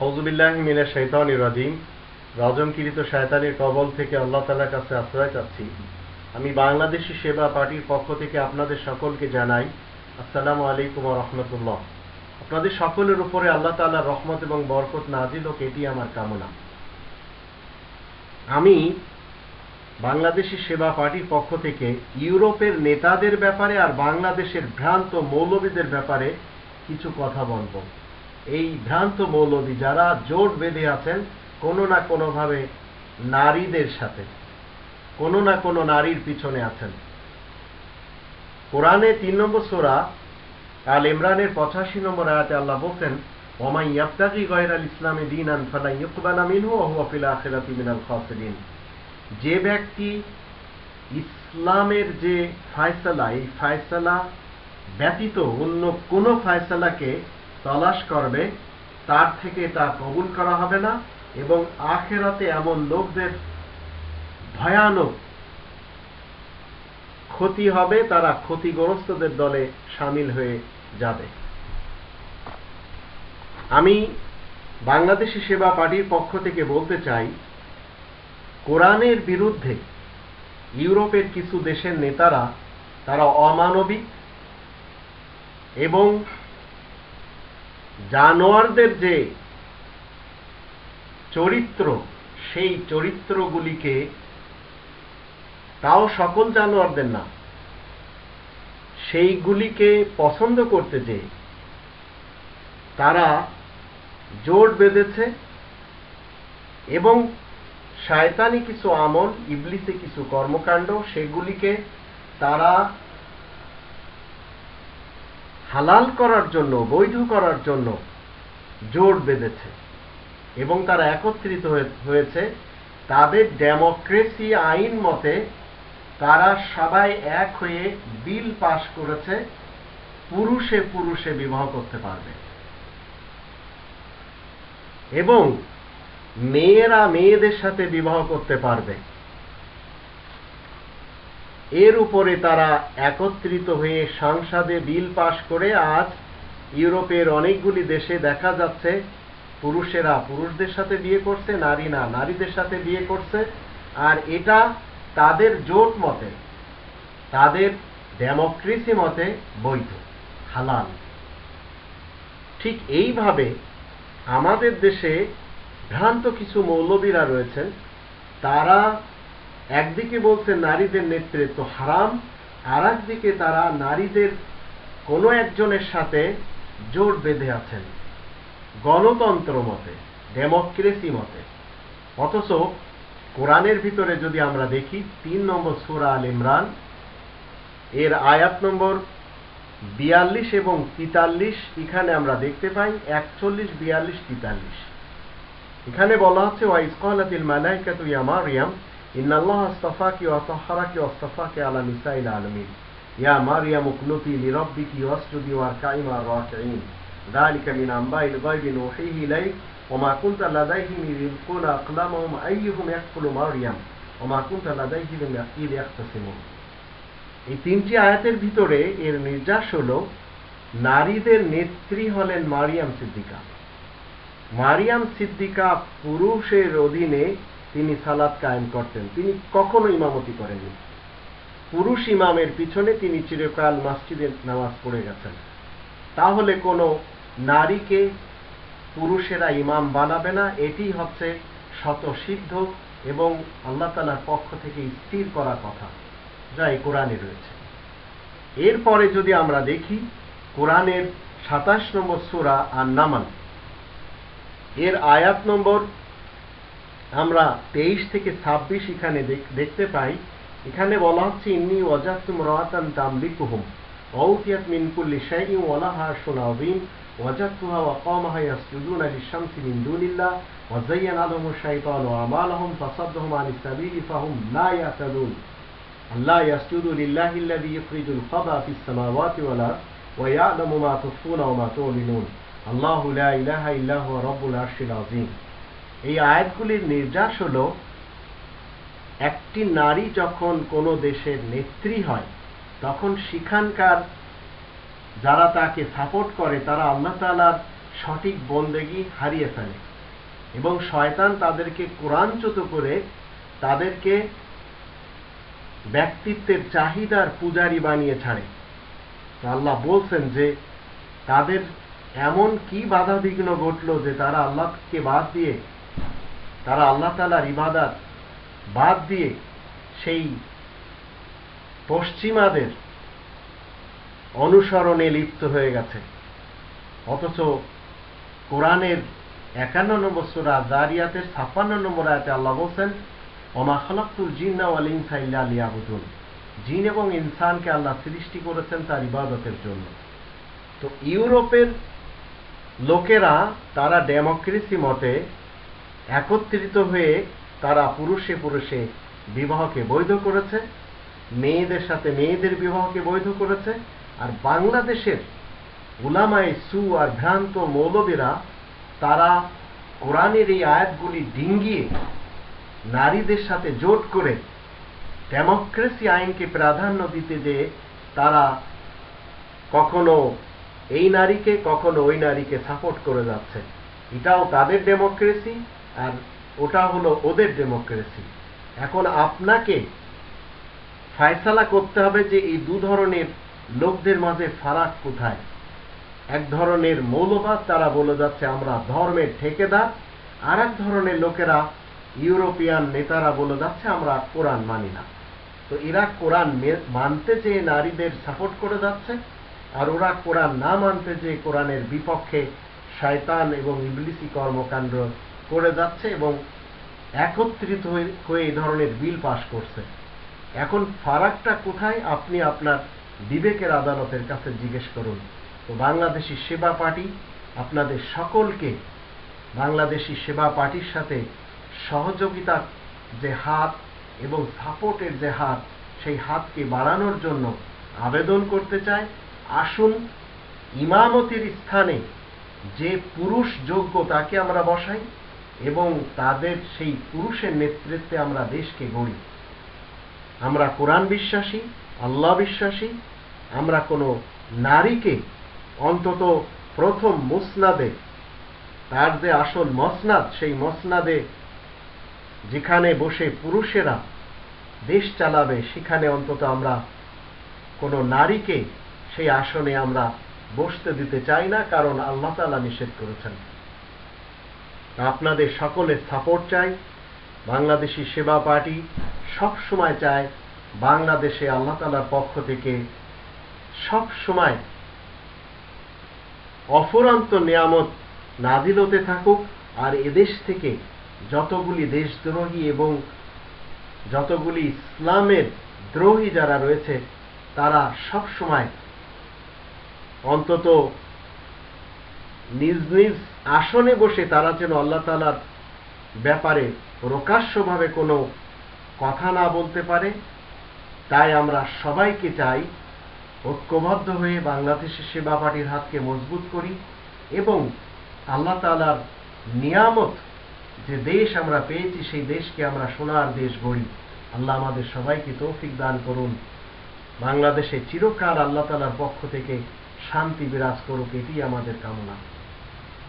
রাজিম। রজমকিরিত শয়তানির কবল থেকে আল্লাহ তালার কাছে আশ্রয় চাচ্ছি। আমি বাংলাদেশি সেবা পার্টির পক্ষ থেকে আপনাদের সকলকে জানাই, আসসালামু আলাইকুম রহমতুল্লাহ। আপনাদের সকলের উপরে আল্লাহ তাআলার রহমত এবং বরকত নাজিল হোক, এটি আমার কামনা। আমি বাংলাদেশি সেবা পার্টির পক্ষ থেকে ইউরোপের নেতাদের ব্যাপারে আর বাংলাদেশের ভ্রান্ত মৌলবীদের ব্যাপারে কিছু কথা বলব। এই ভ্রান্ত মৌলবী যারা জোট বেঁধে আছেন, কোনো না কোনোভাবে নারীদের সাথে, কোনো না কোনো নারীর পিছনে আছেন। কোরআনে তিন নম্বর সোরা, আল ইমরানের পঁচাশি নম্বর আয়াতে আল্লাহ বলছেন ওমাই ইয়াবতাগি গয়রাল ইসলামে দিন আন ফালা ইউকবালা মিনহু ওয়া হুয়া ফিল মিনাল খাসিরিন যে ব্যক্তি ইসলামের যে ফায়সালা, এই ফায়সালা ব্যতীত অন্য কোনো ফায়সালাকে তলাশ করবে, তার থেকে তা কবুল করা হবে না এবং আখেরাতে এমন লোকদের ভয়ানক ক্ষতি হবে, তারা ক্ষতিগ্রস্তদের দলে সামিল হয়ে যাবে। আমি বাংলাদেশি সেবা পার্টির পক্ষ থেকে বলতে চাই, কোরআনের বিরুদ্ধে ইউরোপের কিছু দেশের নেতারা, তারা অমানবিক এবং জানোয়ারদের যে চরিত্র, সেই চরিত্রগুলিকে তাও সকল জানোয়ারদের না, সেইগুলিকে পছন্দ করতে যে তারা জোট বেঁধেছে এবং শায়তানি কিছু আমল, ইবলিসে কিছু কর্মকাণ্ড, সেগুলিকে তারা হালাল করার জন্য, বৈধ করার জন্য জোট বেঁধেছে এবং তারা একত্রিত হয়েছে। তাদের ডেমোক্রেসি আইন মতে তারা সবাই এক হয়ে বিল পাশ করেছে, পুরুষে পুরুষে বিবাহ করতে পারবে। এবং মেয়েরা মেয়েদের সাথে বিবাহ করতে পারবে। এর উপরে তারা একত্রিত হয়ে সংসদে বিল পাশ করে আজ ইউরোপের অনেকগুলি দেশে দেখা যাচ্ছে, পুরুষেরা পুরুষদের সাথে বিয়ে করছে নারী না নারীদের সাথে বিয়ে করছে, আর এটা তাদের জোট মতে, তাদের ডেমোক্রেসি মতে বৈধ, হালাল। ঠিক এইভাবে আমাদের দেশে ভ্রান্ত কিছু মৌলবীরা রয়েছেন, তারা একদিকে বলছে নারীদের নেতৃত্ব হারাম আর একদিকে তারা নারীদের কোনো একজনের সাথে জোট বেঁধে আছেন। গণতন্ত্র মতে, ডেমোক্রেসি মতে। অথচ কোরআনের ভিতরে যদি আমরা দেখি, তিন নম্বর সুরা আল ইমরান, এর আয়াত নম্বর বিয়াল্লিশ এবং তিতাল্লিশ, এখানে আমরা দেখতে পাই একচল্লিশ, বিয়াল্লিশ, তিতাল্লিশ। এখানে বলা হচ্ছে ওয়াইস কলাতিল মালাইকাতু ইয়া মারিয়াম ইন্নাল্লাহ আস্তাফাকি ওয়া তাহহারাকি ওয়া আস্তাফাকি আলা নিসাইল আলামিন ইয়া মারিয়াম উকনুতি লিরাব্বিকি ওয়াসজুদি ওয়ারকাই মা রাকিঈন ذلك من أنباء الغيب نوحيه إليك وما كنت لديهم إذ يلقون أقلامهم أيهم يكفل مريم وما كنت لديهم إذ يختصمون এই তিনটি আয়াতের ভিতরে এর নির্যাস হল নারীদের নেত্রী হলেন মারিয়াম সিদ্দিকা মারিয়াম সিদ্দিকা পুরুষের অধীনে তিনি সালাদ কায়েম করতেন। তিনি কখনো ইমামতি করেননি। পুরুষ ইমামের পিছনে তিনি চিরকাল মসজিদে নামাজ পড়ে গেছেন। তাহলে কোনো নারীকে পুরুষেরা ইমাম বানাবে না এটি হচ্ছে শতসিদ্ধ এবং আল্লাহ তালার পক্ষ থেকে স্থির করা কথা যা এই কোরআনে রয়েছে। এরপরে যদি আমরা দেখি, কোরআনের সাতাশ নম্বর সুরা আর নামান এর আয়াত নম্বর আমরা তেইশ থেকে ছাব্বিশ এখানে দেখতে পাই। এখানে বলা হচ্ছে ইমনি অজাতুম রাতান তামলিকুহুম ওয়াউতিয়াত মিন কুল্লি শাইইন ওয়া লাহা শুনাযিম ওয়াজাতুহা ওয়া কওমাহা ইয়াসজুদুনা লিশ-শামসি মিন দুনিল্লাহ, ওয়া যায়্যানা লাহুম আশ-শাইতানু আমালাহুম ফাসাদদাহুম আনিস সাবিলি ফাহুম লা ইয়াহতাদুন আল্লাহ ইয়াসজুদু লিল্লাহি আল্লাযী ইখরিজুল খাবা ফিস সামাওয়াতি ওয়াল আরদ, ওয়া ইয়ালামু মা তুখফুনা ওয়া মা তুলিনুন, আল্লাহু লা ইলাহা ইল্লা হুয়া রাব্বুল আরশিল আযীম। এই আয়াতগুলির নির্যাস হল, একটি নারী যখন কোনো দেশের নেত্রী হয়, তখন সেখানকার যারা তাকে সাপোর্ট করে, তারা আল্লাহ তালার সঠিক বন্দেগি হারিয়ে ফেলে। এবং শয়তান তাদেরকে কোরআনচ্যুত করে তাদেরকে ব্যক্তিত্বের চাহিদার পূজারি বানিয়ে ছাড়ে। আল্লাহ বলছেন যে, তাদের এমন কি বাধা বিঘ্ন ঘটল যে তারা আল্লাহকে বাদ দিয়ে তারা আল্লাহ তালার ইবাদাত বাদ দিয়ে সেই পশ্চিমাদের অনুসরণে লিপ্ত হয়ে গেছে। অথচ কোরআনের একান্ন নম্বর সুরা জারিয়াতের ছাপ্পান্ন নম্বর আয়াতে আল্লাহ বলছেন, ওমা খালাক্তুল জিন্না ওয়াল ইনসা ইল্লা লিয়াবুদুন। জিন এবং ইনসানকে আল্লাহ সৃষ্টি করেছেন তার ইবাদতের জন্য। তো ইউরোপের লোকেরা, তারা ডেমোক্রেসি মতে একত্রিত হয়ে তারা পুরুষে পুরুষে বিবাহকে বৈধ করেছে, মেয়েদের সাথে মেয়েদের বিবাহকে বৈধ করেছে, আর বাংলাদেশের উলামায় সু আর ভ্রান্ত মৌলবীরা তারা কোরআনের এই আয়াতগুলি ডিঙ্গিয়ে নারীদের সাথে জোট করে ডেমোক্রেসি আইনকে প্রাধান্য দিতে যে তারা কখনো এই নারীকে, কখনো ওই নারীকে সাপোর্ট করে যাচ্ছে। এটাও তাদের ডেমোক্রেসি আর ওটা হলো ওদের ডেমোক্রেসি। এখন আপনাকে ফায়সালা করতে হবে যে এই দু ধরনের লোকদের মাঝে ফারাক কোথায়? এক ধরনের মৌলবাদ তারা বলে যাচ্ছে, আমরা ধর্মের ঠেকেদার। আর এক ধরনের লোকেরা, ইউরোপিয়ান নেতারা বলে যাচ্ছে, আমরা কোরআন মানি না। তো এরা কোরআন মানতে চেয়ে নারীদের সাপোর্ট করে যাচ্ছে, আর ওরা কোরআন না মানতে চেয়ে কোরআনের বিপক্ষে শয়তান এবং ইবলিসি কর্মকাণ্ড করে যাচ্ছে এবং একত্রিত হয়ে এই ধরনের বিল পাশ করছে। এখন ফারাকটা কোথায়? আপনি আপনার বিবেকের আদালতের কাছে জিজ্ঞেস করুন। তো বাংলাদেশি সেবা পার্টি আপনাদের সকলকে বাংলাদেশি সেবা পার্টির সাথে সহযোগিতা যে হাত এবং সাপোর্টের যে হাত, সেই হাতকে বাড়ানোর জন্য আবেদন করতে চায়। আসুন, ইমামতির স্থানে যে পুরুষ যোগ্য তাকে আমরা বসাই। এবং তাদের সেই পুরুষের নেতৃত্বে আমরা দেশকে গড়ি। আমরা কোরআন বিশ্বাসী, আল্লাহ বিশ্বাসী, আমরা কোনো নারীকে অন্তত প্রথম মুসনাদে, তার যে আসল মসনাদ, সেই মসনাদে যেখানে বসে পুরুষেরা দেশ চালাবে, সেখানে অন্তত আমরা কোনো নারীকে সেই আসনে আমরা বসতে দিতে চাই না, কারণ আল্লাহ তালা নিষেধ করেছেন। আপনাদের সকলের সাপোর্ট চাই। বাংলাদেশি সেবা পার্টি সব সময় চায় বাংলাদেশে আল্লাহ তালার পক্ষ থেকে সব সময় অফুরন্ত নিয়ামত নাজিল হতে থাকুক আর এদেশ থেকে যতগুলি দেশদ্রোহী এবং যতগুলি ইসলামের দ্রোহী যারা রয়েছে, তারা সব সময় অন্তত নিজ নিজ আসনে বসে তারা যেন আল্লাহ তালার ব্যাপারে প্রকাশ্যভাবে কোনো কথা না বলতে পারে। তাই আমরা সবাইকে চাই, ঐক্যবদ্ধ হয়ে বাংলাদেশের সেবা পার্টির হাতকে মজবুত করি এবং আল্লাহ তালার নিয়ামত যে দেশ আমরা পেয়েছি, সেই দেশকে আমরা সোনার দেশ গড়ি আল্লাহ আমাদের সবাইকে তৌফিক দান করুন। বাংলাদেশে চিরকাল আল্লাহ তালার পক্ষ থেকে শান্তি বিরাজ করুক, এটি আমাদের কামনা।